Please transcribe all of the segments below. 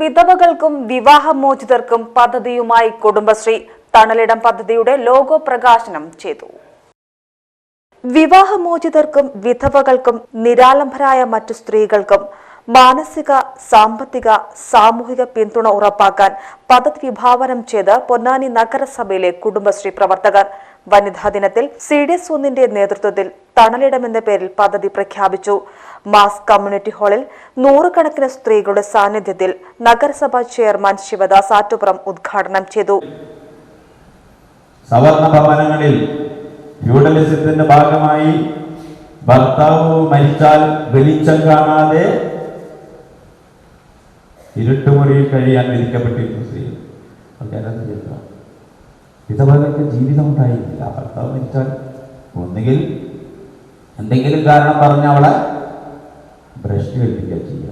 വിധവകൾക്കും വിവാഹമോചിതർക്കും പദ്ധതിയുമായി കുടുംബശ്രീ തണലിടം പദ്ധതിയുടെ ലോഗോ പ്രകാശനം ചെയ്തു. വിവാഹമോചിതർക്കും വിധവകൾക്കും നിരാലംബരായ മറ്റു സ്ത്രീകൾക്കും മാനസിക സാമ്പത്തിക സാമൂഹിക പിന്തുണ ഉറപ്പാക്കാൻ പദ്ധതി വിഭാവനം ചെയ്ത് പൊന്നാനി നഗരസഭയിലെ കുടുംബശ്രീ പ്രവർത്തകർ. വനിതാ ദിനത്തിൽ സി ഡി എസ് ഒന്നിന്റെ നേതൃത്വത്തിൽ തണലിടം എന്ന പേരിൽ പദ്ധതി പ്രഖ്യാപിച്ചു. മാസ് കമ്മ്യൂണിറ്റി ഹാളിൽ നൂറുകണക്കിന് സ്ത്രീകളുടെ സാന്നിധ്യത്തിൽ നഗരസഭാ ചെയർമാൻ ശിവദാസ് ആറ്റുപുറം ഉദ്ഘാടനം ചെയ്തു. സവർണ ഭവനങ്ങളിൽ ഫ്യൂഡലിസത്തിന്റെ ഭാഗമായി ഭർത്താവ് മരിച്ചാൽ വെളിച്ചം കാണാതെ ഇരുട്ടുമുറിയിൽ കഴിയാൻ വിധിക്കപ്പെട്ടിരുന്നു സ്ത്രീ. കേരളത്തിൽ ജീവിതം ഉണ്ടായിരുന്നില്ല ഭർത്താവ് മരിച്ചാൽ ഒന്നുകിൽ എന്തെങ്കിലും കാരണം പറഞ്ഞ അവളെ ഭ്രഷ്ട് കൽപ്പിക്കുക ചെയ്യുക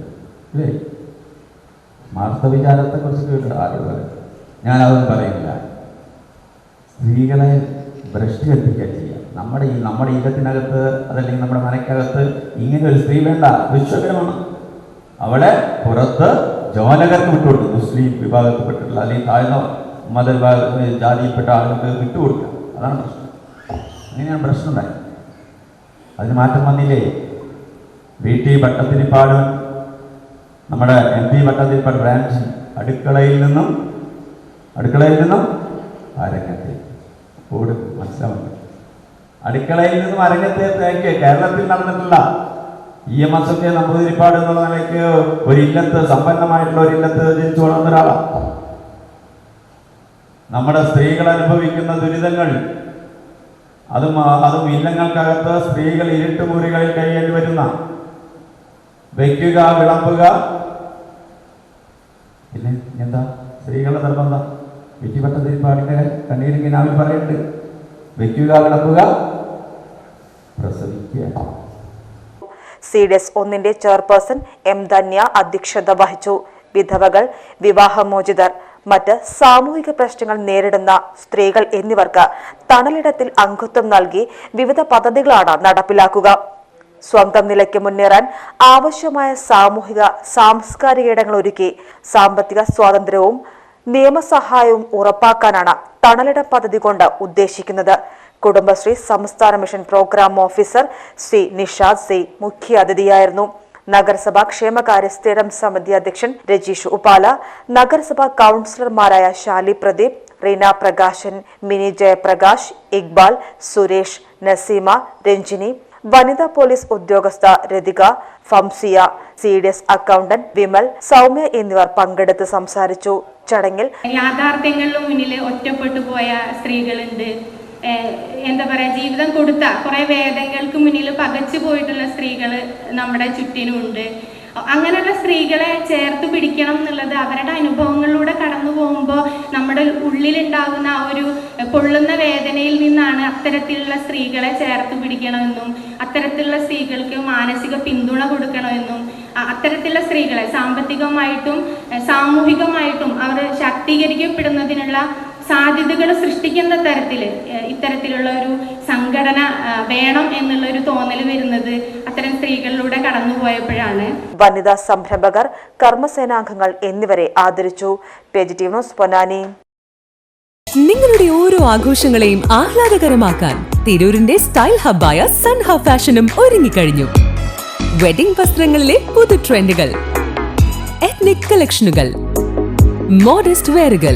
അല്ലേ? സ്മാർത്ഥ വിചാരത്തെ കുറിച്ച് കേട്ടു ആരോട് ഞാനതൊന്നും പറയുന്നില്ല സ്ത്രീകളെ ഭ്രഷ്ട് കൽപ്പിക്കുക ചെയ്യുക നമ്മുടെ ഈ നമ്മുടെ ഈരത്തിനകത്ത് അതല്ലെങ്കിൽ നമ്മുടെ മനക്കകത്ത് ഇങ്ങനെ ഒരു സ്ത്രീ വേണ്ട. വിശ്വകരമാണ്. അവളെ പുറത്ത് ജോലകർക്ക് വിട്ടുകൊടുക്കും മുസ്ലിം വിഭാഗത്തിൽപ്പെട്ടിട്ടുള്ള അല്ലെങ്കിൽ താഴ്ന്ന മത വിഭാഗ ജാതിയിൽപ്പെട്ട ആളുകൾക്ക് വിട്ടുകൊടുക്കുക. അതാണ് പ്രശ്നം. അങ്ങനെയാണ് പ്രശ്നം ഉണ്ടായത്. അതിന് മാറ്റം വന്നില്ലേ? വി ടി ഭട്ടത്തിരിപ്പാട് നമ്മുടെ എം പി ഭട്ടത്തിരിപ്പാട് ബ്രാഞ്ച് അടുക്കളയിൽ നിന്നും അടുക്കളയിൽ നിന്നും അരങ്ങത്തേക്ക് ഓട് മനസ്സിലാവുന്നു. അടുക്കളയിൽ നിന്നും അരങ്ങത്തേക്ക് കേരളത്തിൽ നടന്നിട്ടില്ല. ഇ എം എസ് ഒക്കെ നമ്പൂതിരിപ്പാട് എന്നുള്ള നിലയ്ക്ക് ഒരു ഇല്ലത്ത് സമ്പന്നമായിട്ടുള്ള ഒരു ഇല്ലത്ത് ജനിച്ചു വളർന്ന ഒരാളാണ് നമ്മുടെ സ്ത്രീകൾ അനുഭവിക്കുന്ന ദുരിതങ്ങൾ അതും അതും ഇല്ലങ്ങൾക്കകത്ത് സ്ത്രീകൾ ഇരുട്ടുമുറികളിൽ കഴിയേണ്ടി വരുന്ന. വെക്കുക വിളമ്പുക. പിന്നെ എന്താ? സ്ത്രീകളുടെ നിർബന്ധം. വിറ്റിപ്പട്ടതിരിപ്പാടിന്റെ കണ്ണീരിങ്ങനെ അവർ പറയുന്നുണ്ട് വെക്കുക വിളമ്പുക. പ്രസവിക്കുക. സി ഡി എസ് ഒന്നിന്റെ ചെയർപേഴ്സൺ എം ധന്യ അധ്യക്ഷത വഹിച്ചു. വിധവകൾ വിവാഹമോചിതർ. മറ്റ് സാമൂഹിക പ്രശ്നങ്ങൾ നേരിടുന്ന സ്ത്രീകൾ എന്നിവർക്ക് തണലിടത്തിൽ അംഗത്വം നൽകി വിവിധ പദ്ധതികളാണ് നടപ്പിലാക്കുക. സ്വന്തം നിലയ്ക്ക് മുന്നേറാൻ ആവശ്യമായ സാമൂഹിക സാംസ്കാരിക ഇടങ്ങൾ ഒരുക്കി സാമ്പത്തിക സ്വാതന്ത്ര്യവും നിയമസഹായവും ഉറപ്പാക്കാനാണ് തണലിട പദ്ധതി കൊണ്ട് ഉദ്ദേശിക്കുന്നത്. കുടുംബശ്രീ സംസ്ഥാന mission programme officer Shri Nishad C മുഖ്യാതിഥിയായിരുന്നു. നഗരസഭാ ക്ഷേമകാര്യ സ്ഥിരം സമിതി അധ്യക്ഷൻ രജീഷ് ഉപാല നഗരസഭാ കൌൺസിലർമാരായ ശാലി പ്രദീപ് റീന പ്രകാശൻ മിനി ജയപ്രകാശ് ഇക്ബാൽ സുരേഷ് നസീമ രഞ്ജിനി വനിതാ പോലീസ് ഉദ്യോഗസ്ഥ Rathika Famsiya C D S accountant Vimal Soumya എന്നിവർ പങ്കെടുത്ത് സംസാരിച്ചു. ചടങ്ങിൽ യാഥാർത്ഥ്യങ്ങളിലും മുന്നിൽ ഒറ്റപ്പെട്ടു പോയ സ്ത്രീകളുണ്ട്. എന്താ പറയുക ജീവിതം കൊടുത്ത കുറെ വേദങ്ങൾക്ക് മുന്നിൽ പകച്ചു പോയിട്ടുള്ള സ്ത്രീകൾ നമ്മുടെ ചുറ്റിനുമുണ്ട്. അങ്ങനെയുള്ള സ്ത്രീകളെ ചേർത്ത് പിടിക്കണം എന്നുള്ളത് അവരുടെ അനുഭവങ്ങളിലൂടെ കടന്നു പോകുമ്പോൾ നമ്മുടെ ഉള്ളിലുണ്ടാകുന്ന ആ ഒരു പൊള്ളുന്ന വേദനയിൽ നിന്നാണ് അത്തരത്തിലുള്ള സ്ത്രീകളെ ചേർത്ത് പിടിക്കണമെന്നും അത്തരത്തിലുള്ള സ്ത്രീകൾക്ക് മാനസിക പിന്തുണ കൊടുക്കണമെന്നും അത്തരത്തിലുള്ള സ്ത്രീകളെ സാമ്പത്തികമായിട്ടും സാമൂഹികമായിട്ടും അവർ ശാക്തീകരിക്കപ്പെടുന്നതിനുള്ള സാധ്യതകൾ സൃഷ്ടിക്കുന്ന തരത്തിൽ ഇത്തരത്തിലുള്ള ഒരു സംഘടന വേണം എന്നുള്ള ഒരു തോന്നൽ വരുന്നത് അത്തരം സ്ത്രീകളിലൂടെ കടന്നുപോയപ്പോഴാണ്. വനിതാ സംരംഭകർ കർമ്മസേനാംഗങ്ങൾ എന്നിവരെ ആദരിച്ചു. പൊന്നാനി. നിങ്ങളുടെ ഓരോ ആഘോഷങ്ങളെയും ആഹ്ലാദകരമാക്കാൻ തിരൂരിന്റെ സ്റ്റൈൽ ഹബ്ബായ സൺ ഹബ് ഫാഷനും ഒരുങ്ങിക്കഴിഞ്ഞു. വെഡിംഗ് വസ്ത്രങ്ങളിലെ പുതു ട്രെൻഡുകൾ എത്നിക് കളക്ഷനുകൾ മോഡസ്റ്റ് വെയറുകൾ